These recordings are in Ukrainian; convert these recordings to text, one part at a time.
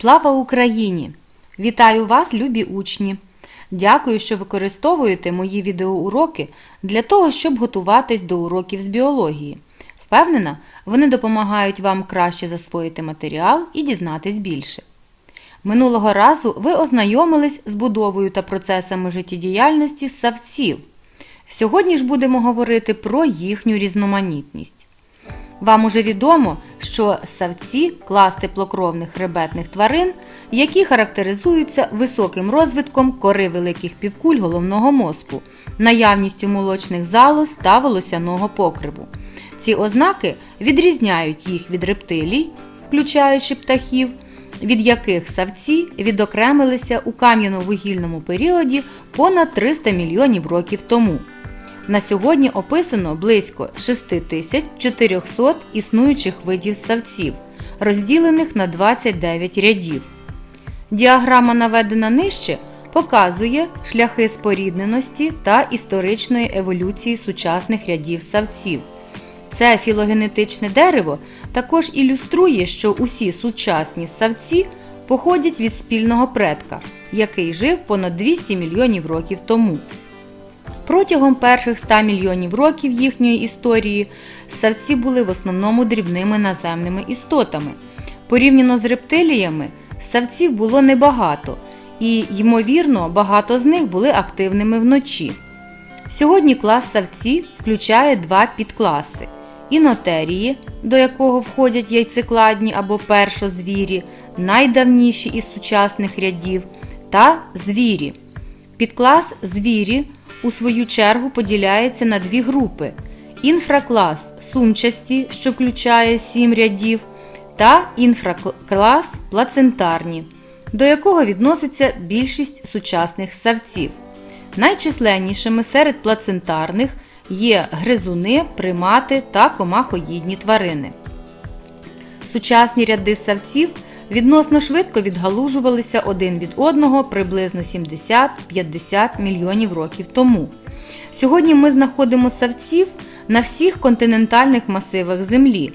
Слава Україні! Вітаю вас, любі учні! Дякую, що використовуєте мої відеоуроки для того, щоб готуватись до уроків з біології. Впевнена, вони допомагають вам краще засвоїти матеріал і дізнатись більше. Минулого разу ви ознайомились з будовою та процесами життєдіяльності ссавців. Сьогодні ж будемо говорити про їхню різноманітність. Вам уже відомо, що ссавці – клас теплокровних хребетних тварин, які характеризуються високим розвитком кори великих півкуль головного мозку, наявністю молочних залоз та волосяного покриву. Ці ознаки відрізняють їх від рептилій, включаючи птахів, від яких савці відокремилися у кам'яно-вугільному періоді понад 300 мільйонів років тому. На сьогодні описано близько 6400 існуючих видів ссавців, розділених на 29 рядів. Діаграма, наведена нижче, показує шляхи спорідненості та історичної еволюції сучасних рядів ссавців. Це філогенетичне дерево також ілюструє, що усі сучасні ссавці походять від спільного предка, який жив понад 200 мільйонів років тому. Протягом перших 100 мільйонів років їхньої історії ссавці були в основному дрібними наземними істотами. Порівняно з рептиліями, ссавців було небагато, і, ймовірно, багато з них були активними вночі. Сьогодні клас савці включає два підкласи: інотерії, до якого входять яйцекладні або першозвірі, найдавніші із сучасних рядів, та звірі. Підклас звірі у свою чергу поділяється на дві групи: інфраклас сумчасті, що включає сім рядів, та інфраклас плацентарні, до якого відноситься більшість сучасних ссавців. Найчисленнішими серед плацентарних є гризуни, примати та комахоїдні тварини. Сучасні ряди ссавців відносно швидко відгалужувалися один від одного приблизно 70-50 мільйонів років тому. Сьогодні ми знаходимо ссавців на всіх континентальних масивах Землі,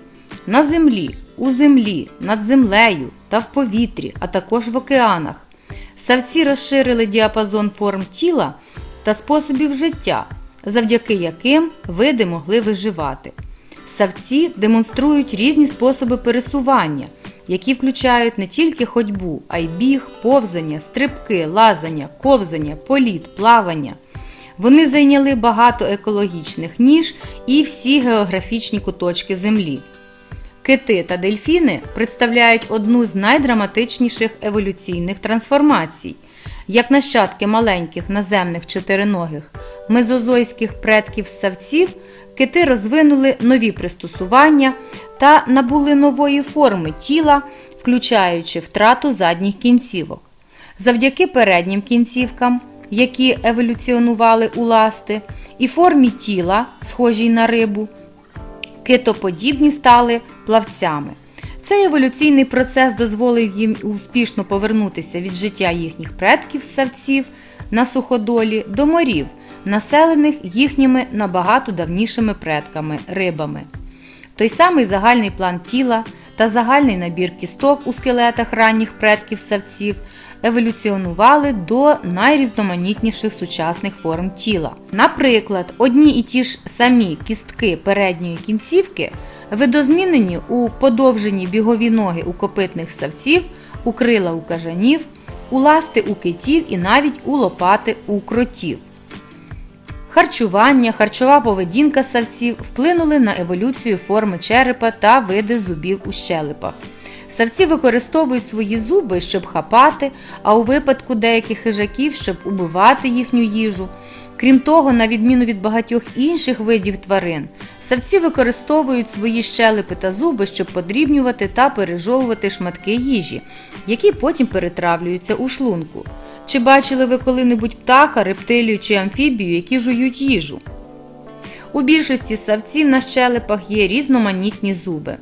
на землі, у землі, над землею та в повітрі, а також в океанах. Ссавці розширили діапазон форм тіла та способів життя, завдяки яким види могли виживати. Савці демонструють різні способи пересування, які включають не тільки ходьбу, а й біг, повзання, стрибки, лазання, ковзання, політ, плавання. Вони зайняли багато екологічних ніж і всі географічні куточки Землі. Кити та дельфіни представляють одну з найдраматичніших еволюційних трансформацій. Як нащадки маленьких наземних чотириногих мезозойських предків ссавців, кити розвинули нові пристосування та набули нової форми тіла, включаючи втрату задніх кінцівок. Завдяки переднім кінцівкам, які еволюціонували у ласти, і формі тіла, схожій на рибу, китоподібні стали плавцями. Цей еволюційний процес дозволив їм успішно повернутися від життя їхніх предків ссавців на суходолі до морів, населених їхніми набагато давнішими предками рибами. Той самий загальний план тіла та загальний набір кісток у скелетах ранніх предків ссавців еволюціонували до найрізноманітніших сучасних форм тіла. Наприклад, одні і ті ж самі кістки передньої кінцівки видозмінені у подовжені бігові ноги у копитних ссавців, у крила у кажанів, у ласти у китів і навіть у лопати у кротів. Харчування, харчова поведінка савців вплинули на еволюцію форми черепа та види зубів у щелепах. Савці використовують свої зуби, щоб хапати, а у випадку деяких хижаків, щоб убивати їхню їжу. Крім того, на відміну від багатьох інших видів тварин, савці використовують свої щелепи та зуби, щоб подрібнювати та пережовувати шматки їжі, які потім перетравлюються у шлунку. Чи бачили ви коли-небудь птаха, рептилію чи амфібію, які жують їжу? У більшості савців на щелепах є різноманітні зуби.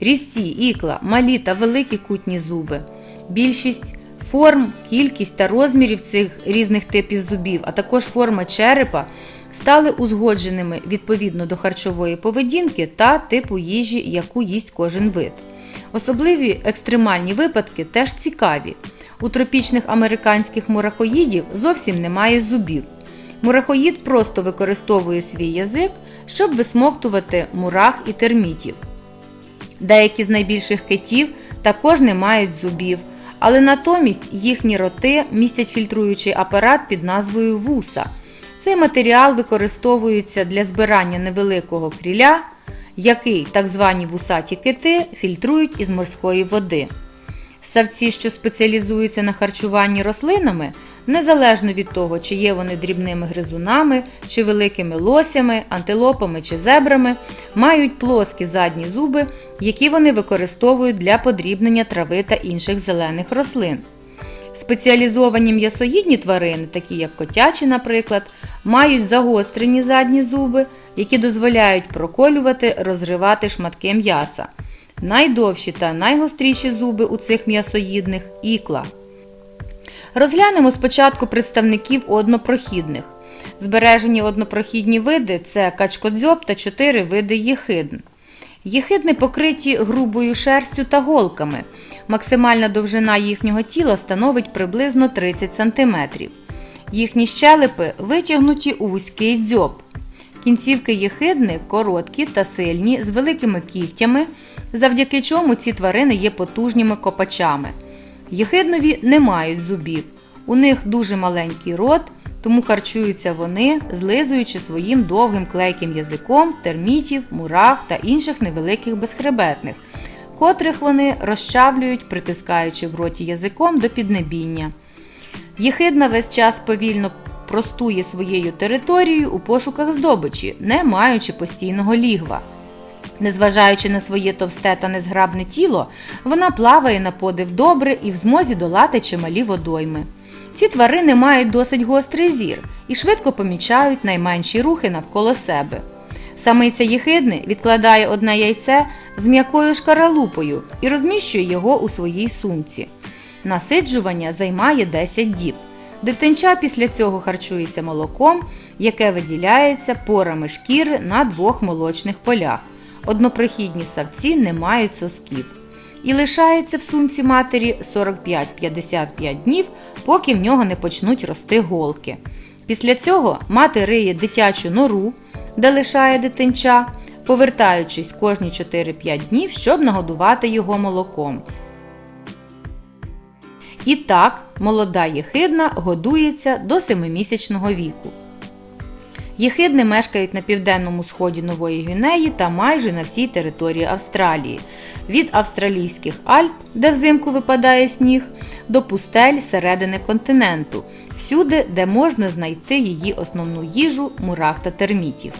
Різці, ікла, малі та великі кутні зуби. Більшість форм, кількість та розмірів цих різних типів зубів, а також форма черепа стали узгодженими відповідно до харчової поведінки та типу їжі, яку їсть кожен вид. Особливі екстремальні випадки теж цікаві. У тропічних американських мурахоїдів зовсім немає зубів. Мурахоїд просто використовує свій язик, щоб висмоктувати мурах і термітів. Деякі з найбільших китів також не мають зубів, але натомість їхні роти містять фільтруючий апарат під назвою вуса. Цей матеріал використовується для збирання невеликого кріля, який так звані вусаті кити фільтрують із морської води. Савці, що спеціалізуються на харчуванні рослинами, незалежно від того, чи є вони дрібними гризунами, чи великими лосями, антилопами чи зебрами, мають плоскі задні зуби, які вони використовують для подрібнення трави та інших зелених рослин. Спеціалізовані м'ясоїдні тварини, такі як котячі, наприклад, мають загострені задні зуби, які дозволяють проколювати, розривати шматки м'яса. Найдовші та найгостріші зуби у цих м'ясоїдних ікла. Розглянемо спочатку представників однопрохідних. Збережені однопрохідні види це качкодзьоб та чотири види єхидн. Єхидни покриті грубою шерстю та голками. Максимальна довжина їхнього тіла становить приблизно 30 см. Їхні щелепи витягнуті у вузький дзьоб. Кінцівки єхидни короткі та сильні, з великими кігтями, завдяки чому ці тварини є потужніми копачами. Єхиднові не мають зубів. У них дуже маленький рот, тому харчуються вони, злизуючи своїм довгим клейким язиком термітів, мурах та інших невеликих безхребетних, котрих вони розчавлюють, притискаючи в роті язиком до піднебіння. Єхидна весь час повільно простує своєю територією у пошуках здобичі, не маючи постійного лігва. Незважаючи на своє товсте та незграбне тіло, вона плаває на подив добре і в змозі долати чималі водойми. Ці тварини мають досить гострий зір і швидко помічають найменші рухи навколо себе. Самиця єхидни відкладає одне яйце з м'якою шкаралупою і розміщує його у своїй сумці. Насиджування займає 10 діб. Дитинча після цього харчується молоком, яке виділяється порами шкіри на двох молочних полях. Однопрохідні савці не мають сосків. І лишається в сумці матері 45-55 днів, поки в нього не почнуть рости голки. Після цього мати риє дитячу нору, де лишає дитинча, повертаючись кожні 4-5 днів, щоб нагодувати його молоком. І так, молода єхидна годується до 7-місячного віку. Єхидни мешкають на південному сході Нової Гвінеї та майже на всій території Австралії, від австралійських Альп, де взимку випадає сніг, до пустель середини континенту, всюди, де можна знайти її основну їжу мурах та термітів.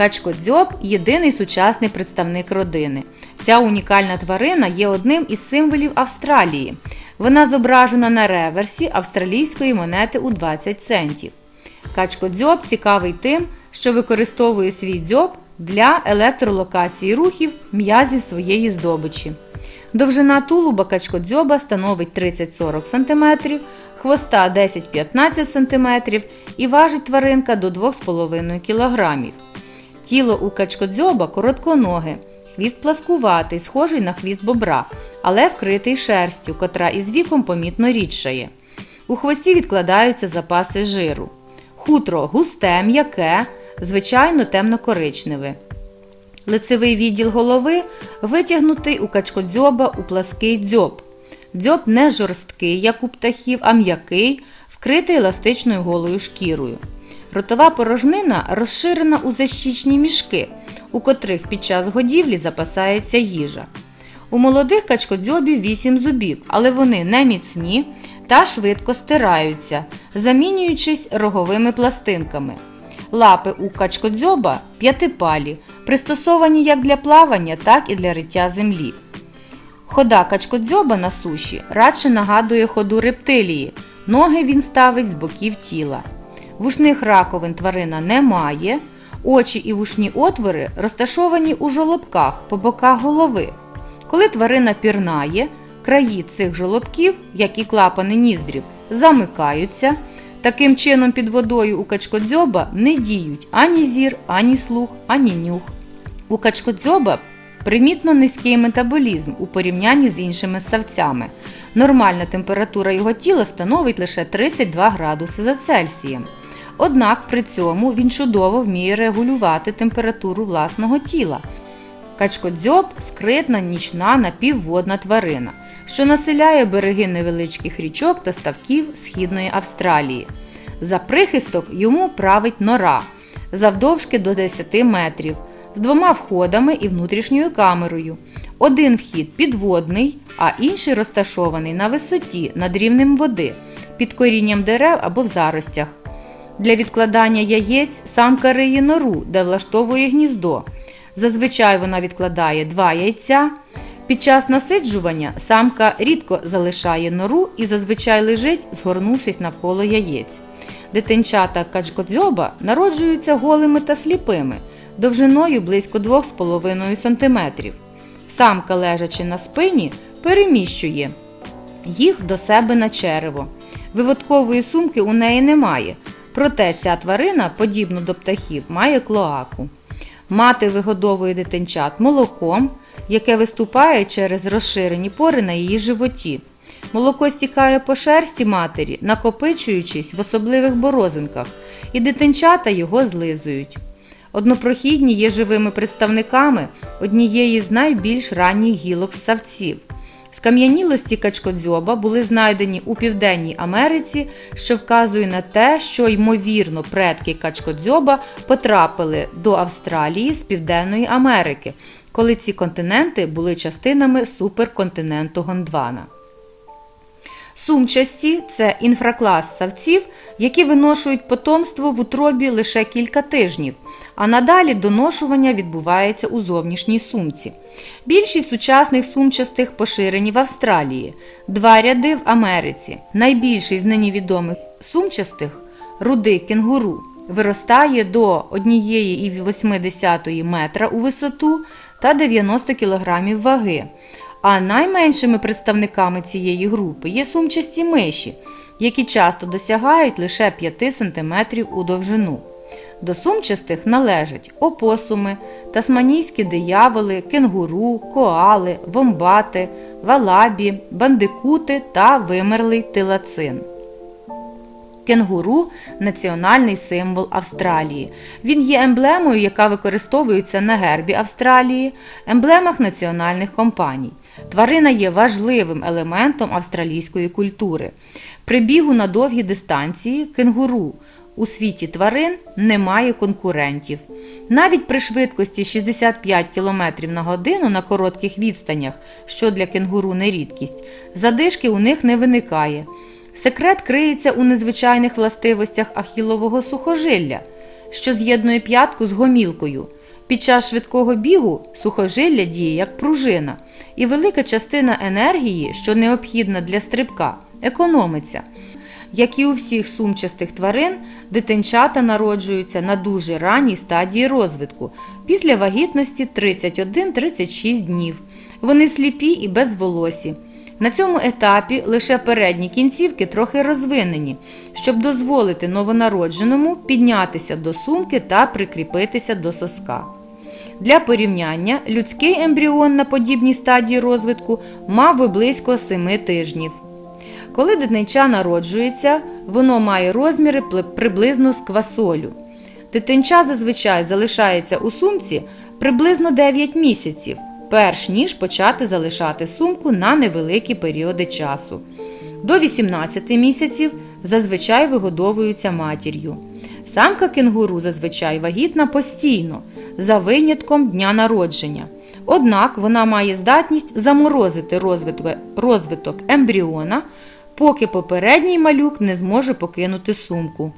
Качкодзьоб єдиний сучасний представник родини. Ця унікальна тварина є одним із символів Австралії. Вона зображена на реверсі австралійської монети у 20 центів. Качкодзьоб цікавий тим, що використовує свій дзьоб для електролокації рухів м'язів своєї здобичі. Довжина тулуба качкодзьоба становить 30-40 см, хвоста 10-15 см і важить тваринка до 2,5 кг. Тіло у качкодзьоба коротконоге, хвіст пласкуватий, схожий на хвіст бобра, але вкритий шерстю, котра із віком помітно рідшає. У хвості відкладаються запаси жиру. Хутро густе, м'яке, звичайно темно-коричневе. Лицевий відділ голови витягнутий у качкодзьоба у плаский дзьоб. Дзьоб не жорсткий, як у птахів, а м'який, вкритий еластичною голою шкірою. Ротова порожнина розширена у защічні мішки, у котрих під час годівлі запасається їжа. У молодих качкодзьобів 8 зубів, але вони не міцні та швидко стираються, замінюючись роговими пластинками. Лапи у качкодзьоба п'ятипалі, пристосовані як для плавання, так і для риття землі. Хода качкодзьоба на суші радше нагадує ходу рептилії. Ноги він ставить з боків тіла. Вушних раковин тварина не має, очі і вушні отвори розташовані у жолобках по боках голови. Коли тварина пірнає, краї цих жолобків, як і клапани ніздрів, замикаються. Таким чином під водою у качкодзьоба не діють ані зір, ані слух, ані нюх. У качкодзьоба примітно низький метаболізм у порівнянні з іншими ссавцями. Нормальна температура його тіла становить лише 32 градуси за Цельсієм. Однак при цьому він чудово вміє регулювати температуру власного тіла. Качкодзьоб скритна нічна напівводна тварина, що населяє береги невеличких річок та ставків Східної Австралії. За прихисток йому править нора завдовжки до 10 метрів, з двома входами і внутрішньою камерою. Один вхід підводний, а інший розташований на висоті над рівнем води, під корінням дерев або в заростях. Для відкладання яєць самка риє нору, де влаштовує гніздо. Зазвичай вона відкладає два яйця. Під час насиджування самка рідко залишає нору і зазвичай лежить, згорнувшись навколо яєць. Дитинчата качкодзьоба народжуються голими та сліпими, довжиною близько 2,5 см. Самка, лежачи на спині, переміщує їх до себе на черево. Виводкової сумки у неї немає, проте ця тварина, подібно до птахів, має клоаку. Мати вигодовує дитинчат молоком, яке виступає через розширені пори на її животі. Молоко стікає по шерсті матері, накопичуючись в особливих борозинках, і дитинчата його злизують. Однопрохідні є живими представниками однієї з найбільш ранніх гілок ссавців. Скам'янілості качкодзьоба були знайдені у Південній Америці, що вказує на те, що, ймовірно, предки качкодзьоба потрапили до Австралії з Південної Америки, коли ці континенти були частинами суперконтиненту Гондвана. Сумчасті це інфраклас савців, які виношують потомство в утробі лише кілька тижнів, а надалі доношування відбувається у зовнішній сумці. Більшість сучасних сумчастих поширені в Австралії, два ряди в Америці. Найбільший з нині відомих сумчастих рудий кенгуру виростає до 1,8 метра у висоту та 90 кг ваги. А найменшими представниками цієї групи є сумчасті миші, які часто досягають лише 5 см у довжину. До сумчастих належать опосуми, тасманійські дияволи, кенгуру, коали, вомбати, валабі, бандикути та вимерлий тилацин. Кенгуру національний символ Австралії. Він є емблемою, яка використовується на гербі Австралії, емблемах національних компаній. Тварина є важливим елементом австралійської культури. При бігу на довгі дистанції кенгуру у світі тварин немає конкурентів. Навіть при швидкості 65 км на годину на коротких відстанях, що для кенгуру не рідкість, задишки у них не виникає. Секрет криється у незвичайних властивостях ахілового сухожилля, що з'єднує п'ятку з гомілкою. Під час швидкого бігу сухожилля діє як пружина, і велика частина енергії, що необхідна для стрибка, економиться. Як і у всіх сумчастих тварин, дитинчата народжуються на дуже ранній стадії розвитку після вагітності 31-36 днів. Вони сліпі і безволосі. На цьому етапі лише передні кінцівки трохи розвинені, щоб дозволити новонародженому піднятися до сумки та прикріпитися до соска. Для порівняння людський ембріон на подібній стадії розвитку мав би близько 7 тижнів. Коли дитинча народжується, воно має розміри приблизно з квасолю. Дитинча зазвичай залишається у сумці приблизно 9 місяців, перш ніж почати залишати сумку на невеликі періоди часу. До 18 місяців зазвичай вигодовуються матір'ю. Самка кенгуру зазвичай вагітна постійно, за винятком дня народження. Однак вона має здатність заморозити розвиток, ембріона, поки попередній малюк не зможе покинути сумку.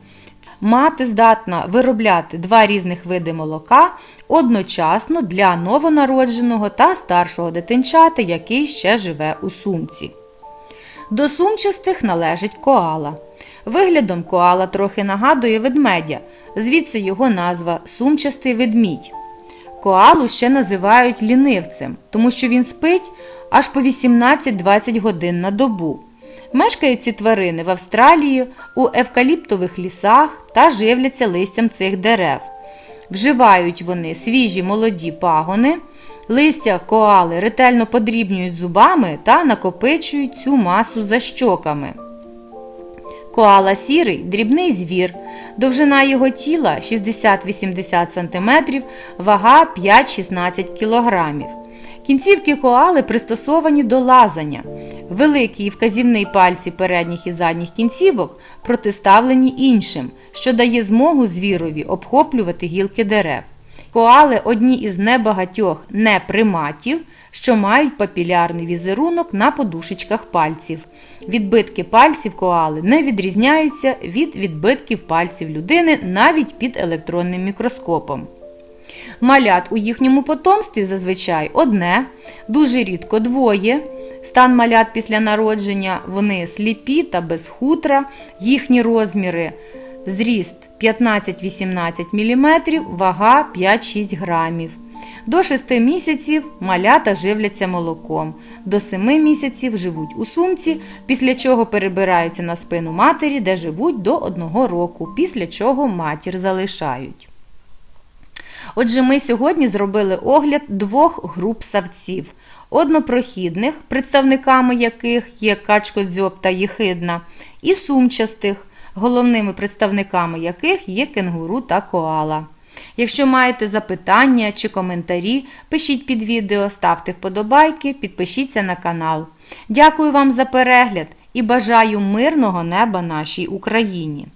Мати здатна виробляти два різних види молока одночасно для новонародженого та старшого дитинчата, який ще живе у сумці. До сумчастих належить коала. Виглядом коала трохи нагадує ведмедя, звідси його назва сумчастий ведмідь. Коалу ще називають лінивцем, тому що він спить аж по 18-20 годин на добу. Мешкають ці тварини в Австралії у евкаліптових лісах та живляться листям цих дерев. Вживають вони свіжі молоді пагони, Листя коали ретельно подрібнюють зубами та накопичують цю масу за щоками. Коала сірий дрібний звір. Довжина його тіла 60-80 см, вага 5-16 кг. Кінцівки коали пристосовані до лазання. Великі і вказівний пальці передніх і задніх кінцівок протиставлені іншим, що дає змогу звірові обхоплювати гілки дерев. Коали одні із небагатьох неприматів, що мають папілярний візерунок на подушечках пальців. Відбитки пальців коали не відрізняються від відбитків пальців людини навіть під електронним мікроскопом. Малят у їхньому потомстві зазвичай одне, дуже рідко двоє. Стан малят після народження вони сліпі та без хутра, їхні розміри зріст 15-18 мм, вага 5-6 грамів. До 6 місяців малята живляться молоком, до 7 місяців живуть у сумці, після чого перебираються на спину матері, де живуть до 1 року, після чого матір залишають. Отже, ми сьогодні зробили огляд двох груп савців: однопрохідних, представниками яких є качкодзьоб та єхидна, і сумчастих, головними представниками яких є кенгуру та коала. Якщо маєте запитання чи коментарі, пишіть під відео, ставте вподобайки, підпишіться на канал. Дякую вам за перегляд і бажаю мирного неба нашій Україні!